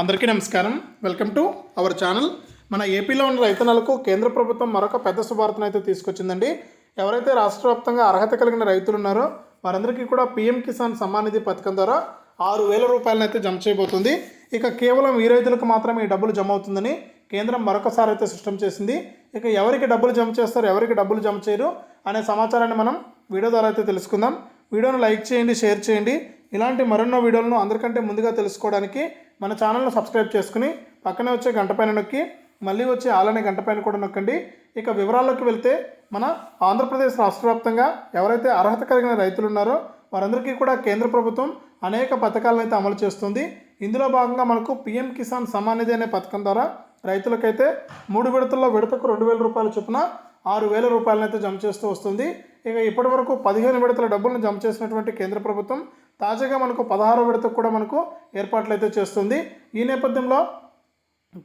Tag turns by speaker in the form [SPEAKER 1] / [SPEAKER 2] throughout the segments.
[SPEAKER 1] అందరికీ నమస్కారం. Welcome to our channel. మన ఏపీలో ఉన్న రైతన్నలకు కేంద్ర ప్రభుత్వం మరొక పెద్ద శుభార్తను అయితే తీసుకొచ్చిందండి. ఎవరైతే రాష్ట్ర వ్యాప్తంగా అర్హత కలిగిన రైతులు ఉన్నారో వారందరికీ కూడా పీఎం కిసాన్ సమ్మాన్ నిధి పథకం ద్వారా ఆరు వేల రూపాయలను అయితే జమ చేయబోతుంది. ఇక కేవలం ఈ రైతులకు మాత్రమే ఈ డబ్బులు జమ అవుతుందని కేంద్రం మరొకసారి అయితే స్పష్టం చేసింది. ఇక ఎవరికి డబ్బులు జమ చేస్తారు ఎవరికి డబ్బులు జమ చేయరు అనే సమాచారాన్ని మనం వీడియో ద్వారా అయితే తెలుసుకుందాం. వీడియోను లైక్ చేయండి షేర్ చేయండి. ఇలాంటి మరెన్నో వీడియోలను అందరికంటే ముందుగా తెలుసుకోవడానికి మన ఛానల్ను సబ్స్క్రైబ్ చేసుకుని పక్కనే వచ్చే గంట పైన నొక్కి మళ్ళీ వచ్చే ఆలనే గంట పైన కూడా నొక్కండి. ఇక వివరాల్లోకి వెళ్తే మన ఆంధ్రప్రదేశ్ రాష్ట్ర వ్యాప్తంగా ఎవరైతే అర్హత కలిగిన రైతులు ఉన్నారో వారందరికీ కూడా కేంద్ర ప్రభుత్వం అనేక పథకాలను అయితే అమలు చేస్తుంది. ఇందులో భాగంగా మనకు పిఎం కిసాన్ సమ్మాన్ నిధి అనే పథకం ద్వారా రైతులకైతే మూడు విడతల్లో విడతకు రెండు వేల రూపాయల చొప్పున ఆరు వేల రూపాయలను అయితే జమ చేస్తూ వస్తుంది. ఇక ఇప్పటి వరకు పదిహేను విడతల డబ్బులను జమ చేసినటువంటి కేంద్ర ప్రభుత్వం తాజాగా మనకు పదహారో విడతకు కూడా మనకు ఏర్పాట్లు అయితే చేస్తుంది. ఈ నేపథ్యంలో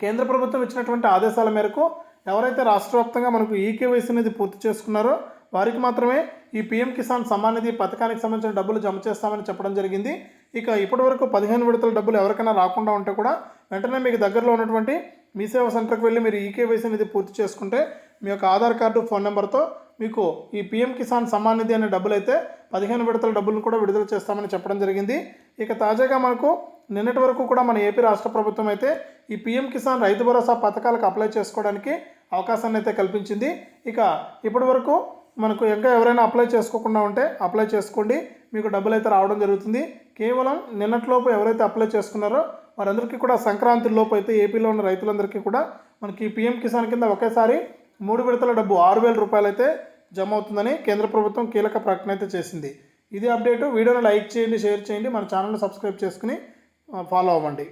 [SPEAKER 1] కేంద్ర ప్రభుత్వం ఇచ్చినటువంటి ఆదేశాల మేరకు ఎవరైతే రాష్ట్ర వ్యాప్తంగా మనకు ఈకేవైసీ అనేది పూర్తి చేసుకున్నారో వారికి మాత్రమే ఈ పీఎం కిసాన్ సమ్మాన్ నిధి పథకానికి సంబంధించిన డబ్బులు జమ చేస్తామని చెప్పడం జరిగింది. ఇక ఇప్పటి వరకు పదిహేను విడతల డబ్బులు ఎవరికైనా రాకుండా ఉంటే కూడా వెంటనే మీకు దగ్గరలో ఉన్నటువంటి మీ సేవ సెంటర్కి వెళ్ళి మీరు ఈకేవైసీ అనేది పూర్తి చేసుకుంటే మీ యొక్క ఆధార్ కార్డు ఫోన్ నెంబర్తో మీకు ఈ పీఎం కిసాన్ సమ్మాన్ నిధి అనే డబ్బులు అయితే పదిహేను విడతల డబ్బులను కూడా విడుదల చేస్తామని చెప్పడం జరిగింది. ఇక తాజాగా మనకు నిన్నటి వరకు కూడా మన ఏపీ రాష్ట్ర ప్రభుత్వం అయితే ఈ పీఎం కిసాన్ రైతు భరోసా పథకాలకు అప్లై చేసుకోవడానికి అవకాశాన్ని అయితే కల్పించింది. ఇక ఇప్పటి వరకు మనకు ఇంకా ఎవరైనా అప్లై చేసుకోకుండా ఉంటే అప్లై చేసుకోండి. మీకు డబ్బులు అయితే రావడం జరుగుతుంది. కేవలం నిన్నటిలోపు ఎవరైతే అప్లై చేసుకున్నారో వారందరికీ కూడా సంక్రాంతి లోపు అయితే ఏపీలో ఉన్న రైతులందరికీ కూడా మనకి పిఎం కిసాన్ కింద ఒకేసారి మూడు విడతల డబ్బు ఆరు వేల రూపాయలు అయితే జమ అవుతుందని కేంద్ర ప్రభుత్వం కీలక ప్రకటన అయితే చేసింది. ఇది అప్డేట్. వీడియోని లైక్ చేయండి షేర్ చేయండి. మన ఛానల్ని సబ్స్క్రైబ్ చేసుకుని ఫాలో అవ్వండి.